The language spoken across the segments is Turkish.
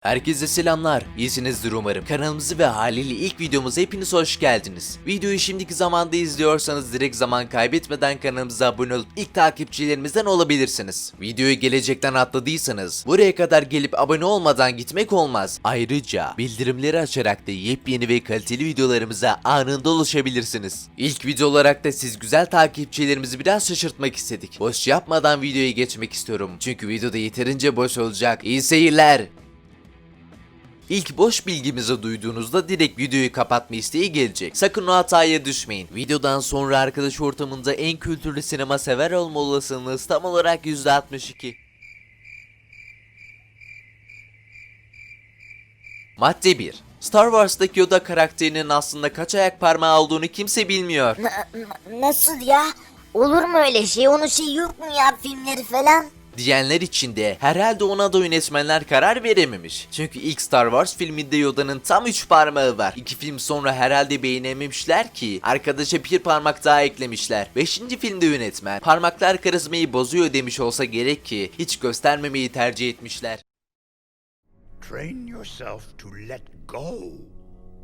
Herkese selamlar. İyisinizdir umarım. Kanalımızı ve haliyle ilk videomuza hepiniz hoş geldiniz. Videoyu şimdiki zamanda izliyorsanız direkt zaman kaybetmeden kanalımıza abone olup ilk takipçilerimizden olabilirsiniz. Videoyu gelecekten atladıysanız buraya kadar gelip abone olmadan gitmek olmaz. Ayrıca bildirimleri açarak da yepyeni ve kaliteli videolarımıza anında ulaşabilirsiniz. İlk video olarak da siz güzel takipçilerimizi biraz şaşırtmak istedik. Boş yapmadan videoya geçmek istiyorum. Çünkü videoda yeterince boş olacak. İyi seyirler. İlk boş bilgimizi duyduğunuzda direkt videoyu kapatma isteği gelecek. Sakın o hataya düşmeyin. Videodan sonra arkadaş ortamında en kültürlü sinema sever olma olasılığınız tam olarak %62. Madde 1. Star Wars'taki Yoda karakterinin aslında kaç ayak parmağı olduğunu kimse bilmiyor. Na- na- nasıl ya? Olur mu öyle şey? Onun şey yok mu ya filmleri falan? Diyenler için de herhalde ona da yönetmenler karar verememiş. Çünkü ilk Star Wars filminde Yoda'nın tam 3 parmağı var. İki film sonra herhalde beğenememişler ki arkadaşa bir parmak daha eklemişler. 5. filmde yönetmen parmaklar karizmayı bozuyor demiş olsa gerek ki hiç göstermemeyi tercih etmişler. Train yourself to let go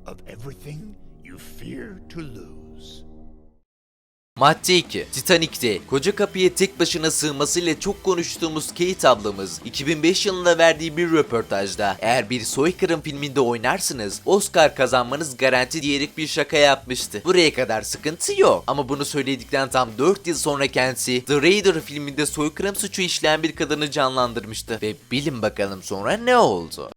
of everything you fear to lose. Madde 2. Titanic'te koca kapıya tek başına sığmasıyla çok konuştuğumuz Kate ablamız 2005 yılında verdiği bir röportajda eğer bir soykırım filminde oynarsınız Oscar kazanmanız garanti diyerek bir şaka yapmıştı. Buraya kadar sıkıntı yok ama bunu söyledikten tam 4 yıl sonra kendisi The Raider filminde soykırım suçu işleyen bir kadını canlandırmıştı ve bilin bakalım sonra ne oldu?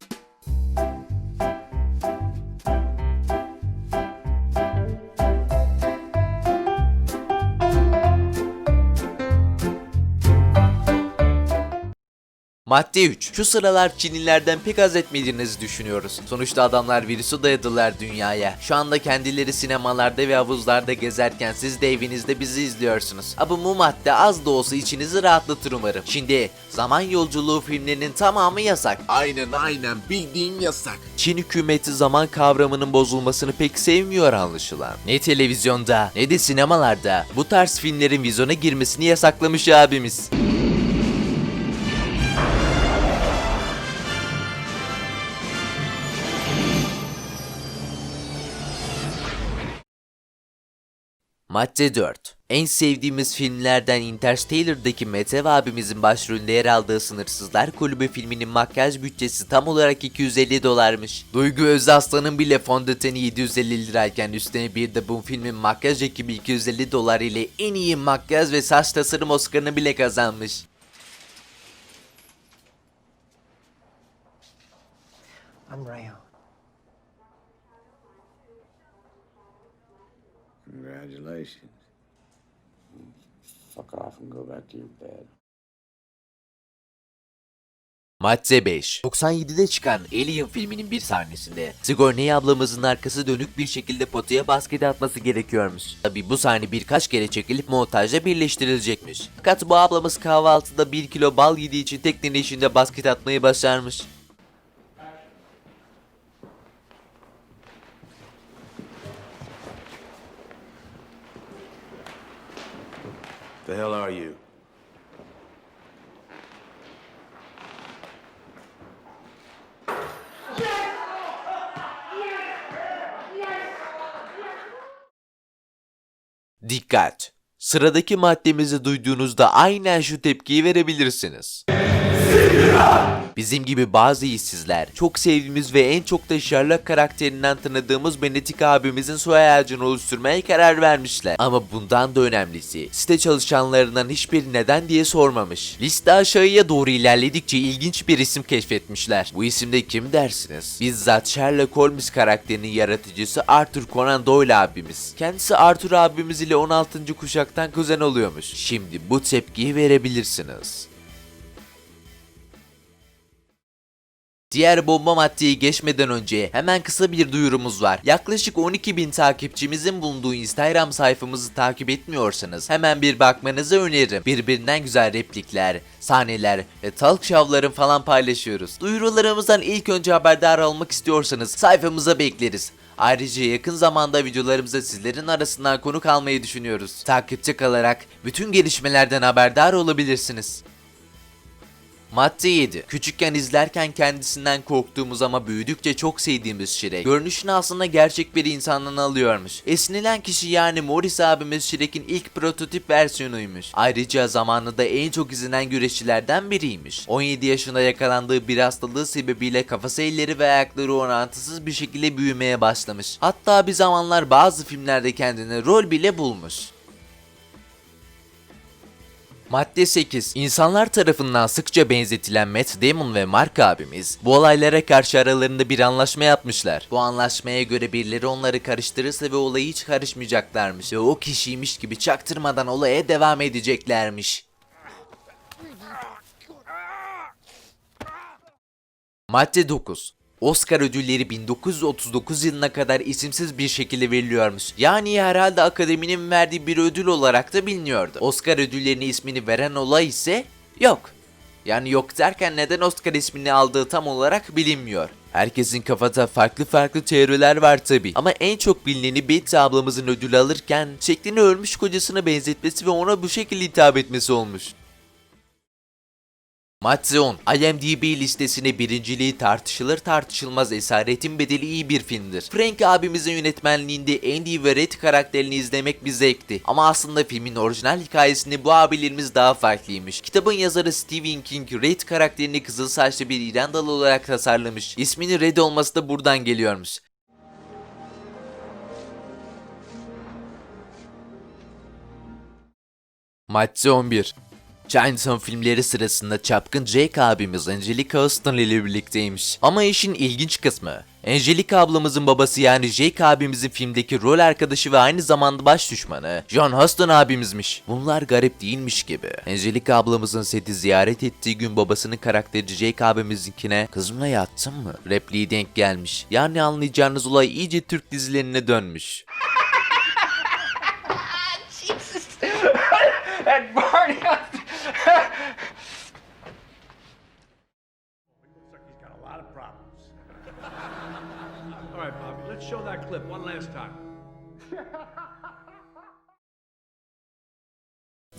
Madde 3. Şu sıralar Çinlilerden pek az etmediğinizi düşünüyoruz. Sonuçta adamlar virüsü dayadılar dünyaya. Şu anda kendileri sinemalarda ve havuzlarda gezerken siz de evinizde bizi izliyorsunuz. Ama bu madde az da olsa içinizi rahatlatır umarım. Şimdi zaman yolculuğu filmlerinin tamamı yasak. Aynen aynen bildiğin yasak. Çin hükümeti zaman kavramının bozulmasını pek sevmiyor anlaşılan. Ne televizyonda ne de sinemalarda bu tarz filmlerin vizyona girmesini yasaklamış abimiz. Madde 4. En sevdiğimiz filmlerden Interstellar'daki Mete abimizin başrolünde yer aldığı Sınırsızlar Kulübü filminin makyaj bütçesi tam olarak 250 dolarmış. Duygu Özaslan'ın bile fondöteni 750 lirayken üstüne bir de bu filmin makyaj ekibi 250 dolar ile en iyi makyaj ve saç tasarım Oscar'ını bile kazanmış. I'm Rayon. Congratulations. Fuck off and go back to your bed. Madde 5. 97'de çıkan Alien filminin bir sahnesinde Sigourney ablamızın arkası dönük bir şekilde potaya basket atması gerekiyormuş. Tabi bu sahne birkaç kere çekilip montajla birleştirilecekmiş. Fakat bu ablamız kahvaltıda 1 kilo bal yediği için teknenin içinde basket atmayı başarmış. The hell are you? Dikkat! Sıradaki maddemizi duyduğunuzda aynen şu tepkiyi verebilirsiniz. Bizim gibi bazı işsizler çok sevdiğimiz ve en çok da Sherlock karakterinden tanıdığımız Benetik abimizin soy ağacını oluşturmaya karar vermişler. Ama bundan da önemlisi site çalışanlarından hiçbir neden diye sormamış. Liste aşağıya doğru ilerledikçe ilginç bir isim keşfetmişler. Bu isimde kim dersiniz? Bizzat Sherlock Holmes karakterinin yaratıcısı Arthur Conan Doyle abimiz. Kendisi Arthur abimiz ile 16. kuşaktan kuzen oluyormuş. Şimdi bu tepkiyi verebilirsiniz. Diğer bomba maddeye geçmeden önce hemen kısa bir duyurumuz var. Yaklaşık 12.000 takipçimizin bulunduğu Instagram sayfamızı takip etmiyorsanız hemen bir bakmanızı öneririm. Birbirinden güzel replikler, sahneler ve talk show'ların falan paylaşıyoruz. Duyurularımızdan ilk önce haberdar olmak istiyorsanız sayfamıza bekleriz. Ayrıca yakın zamanda videolarımıza sizlerin arasından konuk almayı düşünüyoruz. Takipçi kalarak bütün gelişmelerden haberdar olabilirsiniz. Madde 7. Küçükken izlerken kendisinden korktuğumuz ama büyüdükçe çok sevdiğimiz Shrek. Görünüşünü aslında gerçek bir insandan alıyormuş. Esnilen kişi yani Morris abimiz Shrek'in ilk prototip versiyonuymuş. Ayrıca zamanında en çok izlenen güreşçilerden biriymiş. 17 yaşında yakalandığı bir hastalığı sebebiyle kafası elleri ve ayakları orantısız bir şekilde büyümeye başlamış. Hatta bir zamanlar bazı filmlerde kendine rol bile bulmuş. Madde 8. İnsanlar tarafından sıkça benzetilen Matt Damon ve Mark abimiz bu olaylara karşı aralarında bir anlaşma yapmışlar. Bu anlaşmaya göre birileri onları karıştırırsa ve olayı hiç karışmayacaklarmış ve o kişiymiş gibi çaktırmadan olaya devam edeceklermiş. Madde 9. Oscar ödülleri 1939 yılına kadar isimsiz bir şekilde veriliyormuş. Yani herhalde akademinin verdiği bir ödül olarak da biliniyordu. Oscar ödüllerine ismini veren olay ise yok. Yani yok derken neden Oscar ismini aldığı tam olarak bilinmiyor. Herkesin kafada farklı farklı teoriler var tabi. Ama en çok bilineni Betty ablamızın ödül alırken şeklini ölmüş kocasına benzetmesi ve ona bu şekilde hitap etmesi olmuş. 10. IMDb listesine birinciliği tartışılır tartışılmaz Esaretin Bedeli iyi bir filmdir. Frank abimizin yönetmenliğinde Andy ve Red karakterini izlemek bir zevkti. Ama aslında filmin orijinal hikayesinde bu abilerimiz daha farklıymış. Kitabın yazarı Stephen King Red karakterini kızıl saçlı bir İrandalı olarak tasarlamış. İsminin Red olması da buradan geliyormuş. Madde 11 Chinatown filmleri sırasında çapkın Jake abimiz Angelica Houston ile birlikteymiş. Ama işin ilginç kısmı, Angelica ablamızın babası yani Jake abimizin filmdeki rol arkadaşı ve aynı zamanda baş düşmanı John Huston abimizmiş. Bunlar garip değilmiş gibi. Angelica ablamızın seti ziyaret ettiği gün babasının karakteri Jake abimizinkine kızımla yattın mı? Repliği denk gelmiş. Yani anlayacağınız olay iyice Türk dizilerine dönmüş.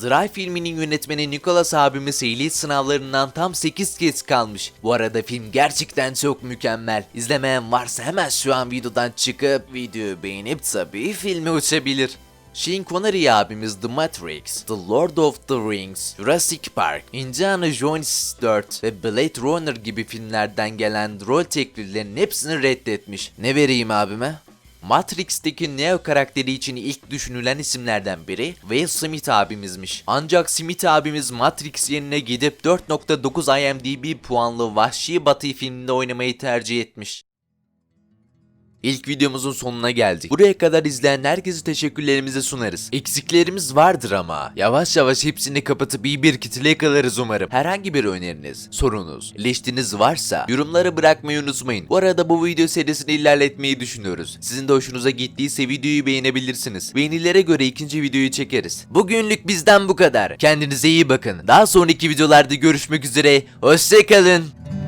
Drive filminin yönetmeni Nicholas abimiz ehliyet sınavlarından tam 8 kez kalmış. Bu arada film gerçekten çok mükemmel. İzlemeyen varsa hemen şu an videodan çıkıp videoyu beğenip tabii filme uçabilir. Sean Connery abimiz The Matrix, The Lord of the Rings, Jurassic Park, Indiana Jones 4 ve Blade Runner gibi filmlerden gelen rol tekliflerinin hepsini reddetmiş. Ne vereyim abime? Matrix'teki Neo karakteri için ilk düşünülen isimlerden biri Will Smith abimizmiş. Ancak Smith abimiz Matrix yerine gidip 4.9 IMDb puanlı Vahşi Batı filminde oynamayı tercih etmiş. İlk videomuzun sonuna geldik. Buraya kadar izleyen herkese teşekkürlerimizi sunarız. Eksiklerimiz vardır ama yavaş yavaş hepsini kapatıp iyi bir kitle yakalarız umarım. Herhangi bir öneriniz, sorunuz, eleştiriniz varsa yorumlara bırakmayı unutmayın. Bu arada bu video serisini ilerletmeyi düşünüyoruz. Sizin de hoşunuza gittiyse videoyu beğenebilirsiniz. Beğenilere göre ikinci videoyu çekeriz. Bugünlük bizden bu kadar. Kendinize iyi bakın. Daha sonraki videolarda görüşmek üzere. Hoşçakalın.